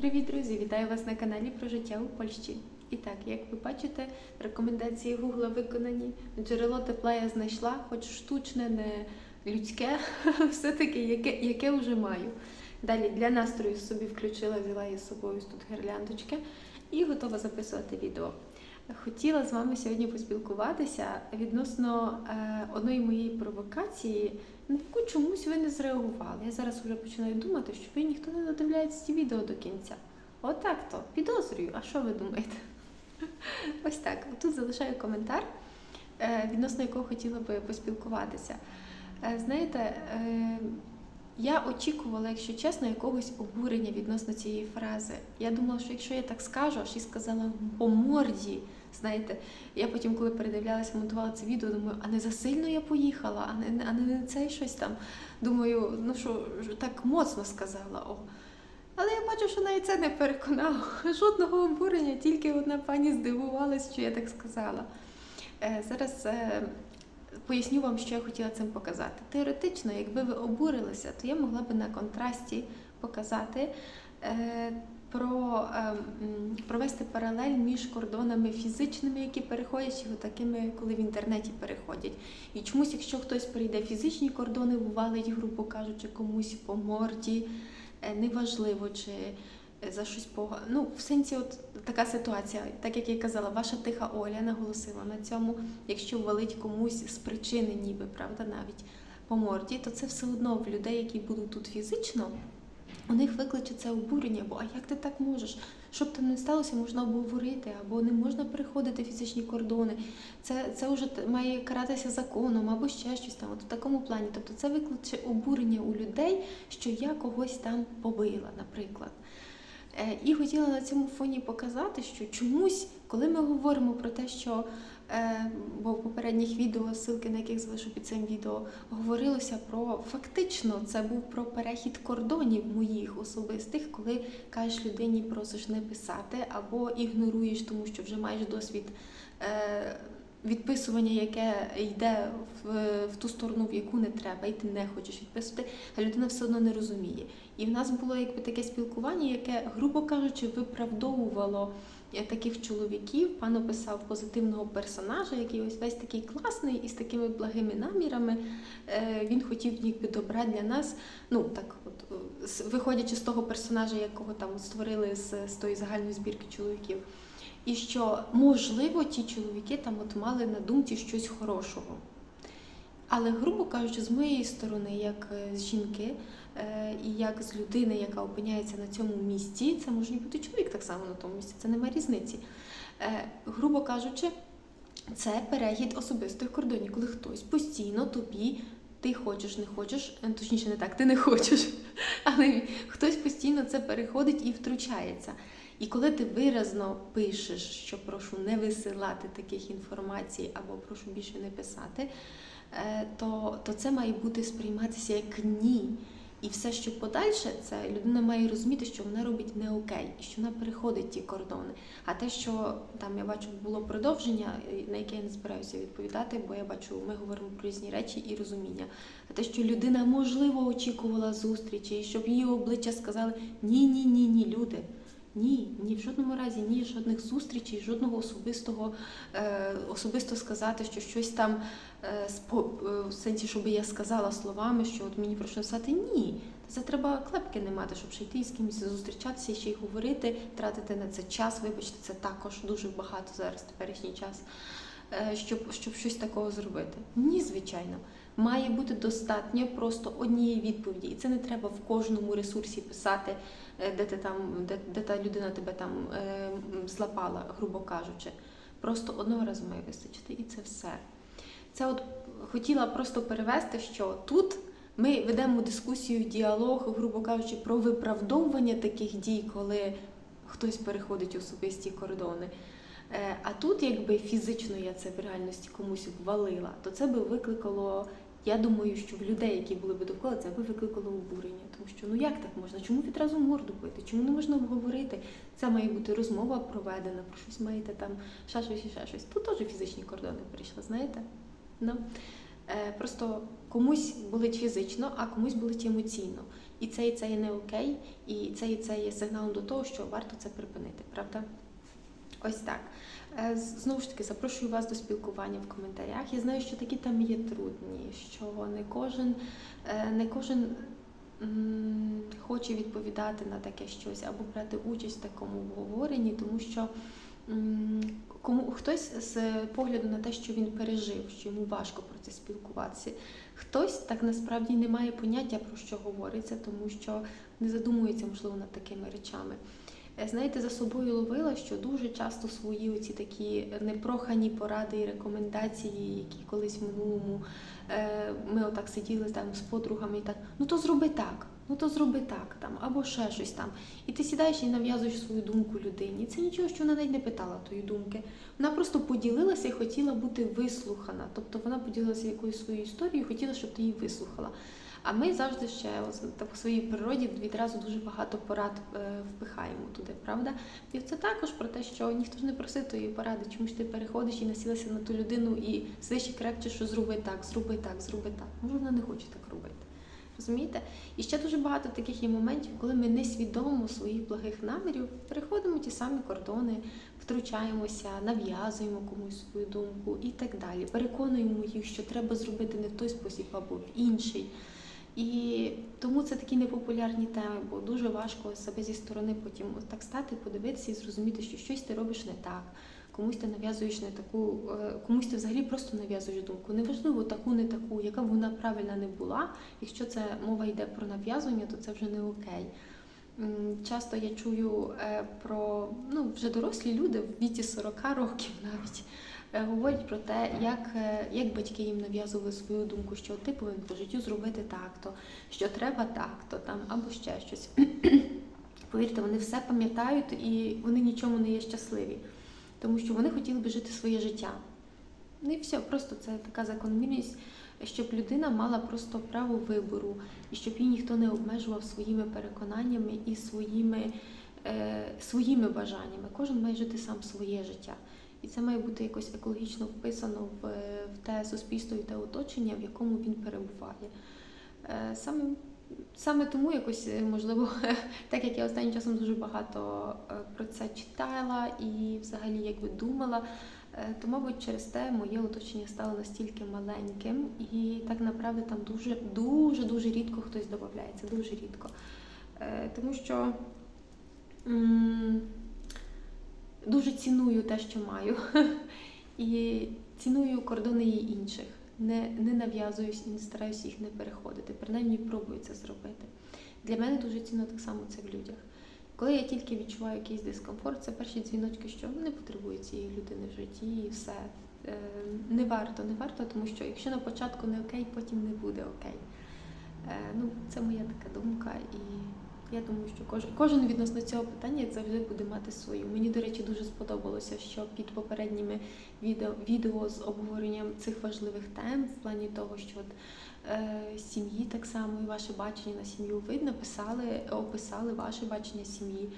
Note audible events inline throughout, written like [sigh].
Привіт, друзі! Вітаю вас на каналі про життя у Польщі. І так, як ви бачите, рекомендації Гугла виконані. Джерело тепла я знайшла, хоч штучне, не людське, [laughs] все-таки яке, яке вже маю. Далі для настрою собі включила, взяла із собою тут гірляндочки і готова записувати відео. Хотіла з вами сьогодні поспілкуватися відносно е, одної моєї провокації, на яку чомусь ви не зреагували. Я зараз вже починаю думати, що ви ніхто не додивляється ці відео до кінця. Отак то, підозрюю. А що ви думаєте? [laughs] Ось так. Тут залишаю коментар, е, відносно якого хотіла би поспілкуватися. Е, Знаєте, е, я очікувала, якщо чесно, якогось обурення відносно цієї фрази. Я думала, що якщо я так скажу, аж і сказала по морді. Знаєте, я потім, коли передивлялася, монтувала це відео, думаю, а не засильно я поїхала, а не, а не це щось там. Думаю, ну що так моцно сказала. О. Але я бачу, що навіть це не переконало. [laughs] Жодного обурення, тільки одна пані здивувалась, що я так сказала. Е, зараз е, поясню вам, що я хотіла цим показати. Теоретично, якби ви обурилися, то я могла би на контрасті показати. Е, про е, провести паралель між кордонами фізичними, які переходять, і такими, коли в інтернеті переходять. І чомусь, якщо хтось прийде фізичні кордони, валить, грубо кажучи, комусь по морді, е, неважливо, чи е, за щось погано. Ну, в сенсі, от така ситуація, так як я казала, ваша тиха Оля наголосила на цьому. Якщо валить комусь з причини, ніби правда, навіть по морді, то це все одно в людей, які будуть тут фізично. У них викличе це обурення, бо а як ти так можеш? Щоб там не сталося, можна обговорити, або не можна переходити фізичні кордони. Це, це вже має каратися законом, або ще щось там. От в такому плані. Тобто це викличе обурення у людей, що я когось там побила, наприклад. Е, І хотіла на цьому фоні показати, що чомусь, коли ми говоримо про те, що бо в попередніх відео, ссылки на яких залишу під цим відео, говорилося про фактично це був про перехід кордонів моїх особистих, коли кажеш людині просиш не писати або ігноруєш, тому що вже маєш досвід. Е, Відписування, яке йде в, в ту сторону, в яку не треба, і ти не хочеш відписувати, а людина все одно не розуміє. І в нас було якби таке спілкування, яке, грубо кажучи, виправдовувало е, таких чоловіків. Пан описав позитивного персонажа, який ось весь такий класний і з такими благими намірами. Е, Він хотів ніби добра для нас. Ну так, от е, виходячи з того персонажа, якого там створили з, з тої загальної збірки чоловіків. І що можливо ті чоловіки там от мали на думці щось хорошого. Але, грубо кажучи, з моєї сторони, як е, з жінки, е, і як з людини, яка опиняється на цьому місці, це може бути чоловік так само на тому місці, це немає різниці. Е, Грубо кажучи, це перехід особистих кордонів, коли хтось постійно тобі. Ти хочеш, не хочеш, точніше, не так, ти не хочеш, [laughs] але хтось постійно це переходить і втручається. І коли ти виразно пишеш, що прошу не висилати таких інформацій або прошу більше не писати, то, то це має бути сприйматися як ні. І все, що подальше, це людина має розуміти, що вона робить не окей, і що вона переходить ті кордони. А те, що там я бачу, було продовження, е, на яке я не збираюся відповідати, бо я бачу, ми говоримо про різні речі і розуміння. А те, що людина можливо очікувала зустрічі, і щоб її обличчя сказали ні, ні, ні, ні, люди. Ні, ні, в жодному разі, ні, жодних зустрічей, жодного особистого, е, особисто сказати, що щось там е, е, в сенсі, щоб я сказала словами, що от мені про що писати. Ні. Це треба клепки не мати, щоб ще йти з кимось зустрічатися, ще й говорити, тратити на це час. Вибачте, це також дуже багато зараз теперішній час, е, щоб, щоб щось такого зробити. Ні, звичайно. Має бути достатньо просто однієї відповіді, і це не треба в кожному ресурсі писати, е, де ти там, де, де та людина тебе там е, злапала, грубо кажучи. Просто одного разу має вистачити, і це все. Це от хотіла просто перевести, що тут ми ведемо дискусію, діалог, грубо кажучи, про виправдовування таких дій, коли хтось переходить особисті кордони. Е, А тут, якби фізично я це в реальності комусь ввалила, то це би викликало. Я думаю, що в людей, які були б довкола, це би викликало обурення. Тому що ну як так можна? Чому відразу морду бити? Чому не можна обговорити? Це має бути розмова проведена, про щось маєте там, ще щось і ще щось. Тут теж фізичні кордони прийшли, знаєте? Ну, е, просто комусь болить фізично, а комусь болить емоційно. і це і це є не окей, і це і це є сигналом до того, що варто це припинити, правда? Ось так. Е, Знову ж таки, запрошую вас до спілкування в коментарях. Я знаю, що такі теми є трудні, що не кожен, е, не кожен хоче відповідати на таке щось або брати участь в такому обговоренні, тому що кому хтось з погляду на те, що він пережив, що йому важко про це спілкуватися. Хтось так насправді не має поняття про що говориться, тому що не задумується можливо над такими речами. Е, Знаєте, за собою ловила, що дуже часто свої оці такі непрохані поради і рекомендації, які колись в минулому е, ми отак сиділи там з подругами і так, ну то зроби так, ну то зроби так там, або ще щось там. І ти сідаєш і нав'язуєш свою думку людині. Це нічого, що вона навіть не питала тої думки. Вона просто поділилася і хотіла бути вислухана. Тобто вона поділилася якоюсь своєю історією, хотіла, щоб ти її вислухала. А ми завжди ще в своїй природі відразу дуже багато порад е, впихаємо туди, правда? І це також про те, що ніхто ж не просив тої поради, чому ж ти переходиш і насілася на ту людину і сидиш і крепче, що зроби так, зроби так, зроби так. Може, вона не хоче так робити. Розумієте? І ще дуже багато таких є моментів, коли ми несвідомо своїх благих намірів переходимо ті самі кордони, втручаємося, нав'язуємо комусь свою думку і так далі. Переконуємо їх, що треба зробити не в той спосіб або в інший. І тому це такі непопулярні теми, бо дуже важко себе зі сторони потім так стати, подивитися і зрозуміти, що щось ти робиш не так. Комусь ти нав'язуєш не таку, е, комусь ти взагалі просто нав'язуєш думку. Неважливо таку, не таку, яка б вона правильна не була. Якщо це мова йде про нав'язування, то це вже не окей. Часто я чую е, про ну, вже дорослі люди в віці 40 років навіть е, говорять про те, як, як батьки їм нав'язували свою думку, що ти повинен по життю зробити так-то, що треба так-то там або ще щось. [clears throat] Повірте, вони все пам'ятають і вони нічому не є щасливі, тому що вони хотіли би жити своє життя. Ну і все, просто це така закономірність, щоб людина мала просто право вибору, і щоб її ніхто не обмежував своїми переконаннями і своїми, е, своїми бажаннями. Кожен має жити сам своє життя. І це має бути якось екологічно вписано в, в те суспільство і те оточення, в якому він перебуває. Е, Саме, саме тому якось, е, можливо, [laughs] так як я останнім часом дуже багато е, про це читала і взагалі якби думала, е, то, мабуть, через те моє оточення стало настільки маленьким, і так направду там дуже дуже дуже рідко хтось додається, дуже рідко. Тому що дуже ціную те, що маю, [laughs] і ціную кордони і інших. Не, не нав'язуюсь і не стараюся їх не переходити. Принаймні пробую це зробити. Для мене дуже цінно так само це в людях. Коли я тільки відчуваю якийсь дискомфорт, це перші дзвіночки, що не потребую цієї людини в житті, і все. Е, Не варто, не варто, тому що якщо на початку не окей, потім не буде окей. Е, Ну, це моя така думка, і я думаю, що кожен, кожен відносно цього питання завжди буде мати свою. Мені, до речі, дуже сподобалося, що під попередніми відео, відео з обговоренням цих важливих тем, в плані того, що от, е, сім'ї так само і ваше бачення на сім'ю, ви написали, описали ваше бачення сім'ї.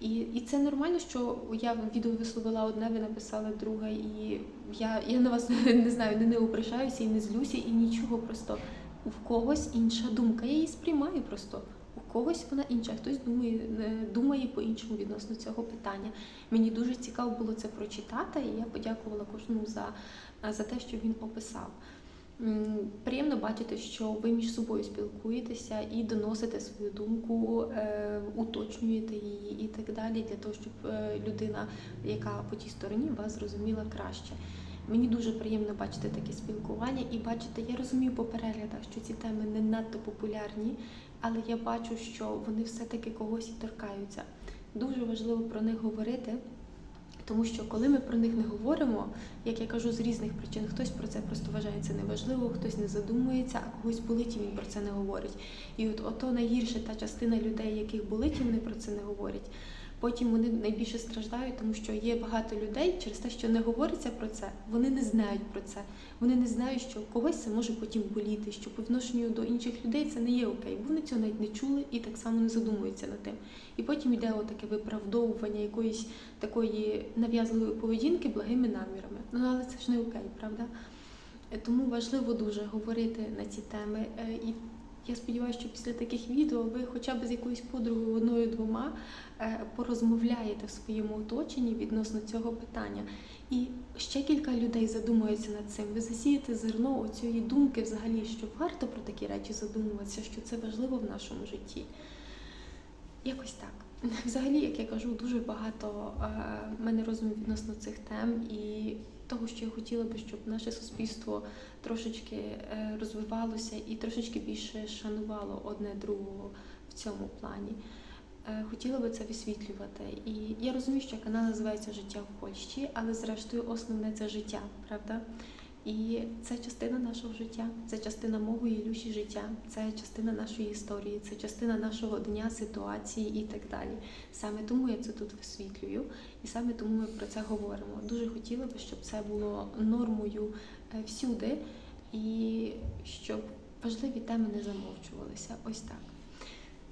І, і це нормально, що я відео висловила одне, ви написали друге, і я, я на вас [laughs] не знаю, не, не ображаюся і не злюся, і нічого просто у когось інша думка. Я її сприймаю просто. Когось вона інша, хтось думає, е, думає по-іншому відносно цього питання. Мені дуже цікаво було це прочитати, і я подякувала кожному за, за те, що він описав. Приємно бачити, що ви між собою спілкуєтеся і доносите свою думку, е, уточнюєте її і так далі, для того, щоб е, людина, яка по тій стороні, вас зрозуміла краще. Мені дуже приємно бачити таке спілкування і бачити, я розумію по переглядах, що ці теми не надто популярні, але я бачу, що вони все-таки когось і торкаються. Дуже важливо про них говорити, тому що коли ми про них не говоримо, як я кажу, з різних причин, хтось про це просто вважає це неважливо, хтось не задумується, а когось болить і він про це не говорить. І от ото найгірше та частина людей, яких болить, і вони про це не говорять. Потім вони найбільше страждають, тому що є багато людей через те, що не говориться про це, вони не знають про це. Вони не знають, що когось це може потім боліти, що по відношенню до інших людей це не є окей. бо Вони цього навіть не чули і так само не задумуються над тим. І потім йде отаке виправдовування якоїсь такої нав'язливої поведінки благими намірами. Ну але це ж не окей, правда? Тому важливо дуже говорити на ці теми. Е, І я сподіваюся, що після таких відео ви хоча б з якоюсь подругою одною-двома е, порозмовляєте в своєму оточенні відносно цього питання. І ще кілька людей задумаються над цим. Ви засієте зерно оцієї думки взагалі, що варто про такі речі задумуватися, що це важливо в нашому житті. Якось так. Взагалі, як я кажу, дуже багато е, в мене розуму відносно цих тем і того, що я хотіла би, щоб наше суспільство трошечки е, розвивалося і трошечки більше шанувало одне другого в цьому плані. Е, Хотіла би це висвітлювати. І я розумію, що канал називається Життя в Польщі, але зрештою основне це життя, правда? І це частина нашого життя, це частина мого і Ілюші життя, це частина нашої історії, це частина нашого дня, ситуації і так далі. Саме тому я це тут висвітлюю, і саме тому ми про це говоримо. Дуже хотіла би, щоб це було нормою е, всюди, і щоб важливі теми не замовчувалися. Ось так.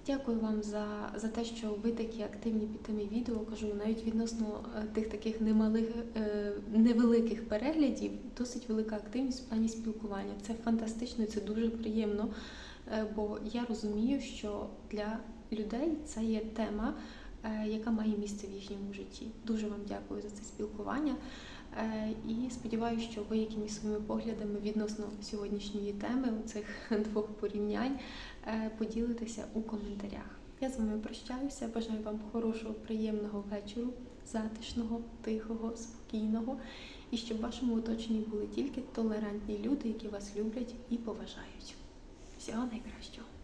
Дякую вам за, за те, що ви такі активні під тими відео. Кажу, навіть відносно е, тих таких немалих, е, невеликих переглядів, досить велика активність в плані спілкування. Це фантастично, це дуже приємно, е, бо я розумію, що для людей це є тема, яка має місце в їхньому житті. Дуже вам дякую за це спілкування. Е, І сподіваюся, що ви якимись своїми поглядами відносно сьогоднішньої теми, у цих [laughs] двох порівнянь, е, поділитеся у коментарях. Я з вами прощаюся. Бажаю вам хорошого, приємного вечору, затишного, тихого, спокійного, і щоб в вашому оточенні були тільки толерантні люди, які вас люблять і поважають. Всього найкращого!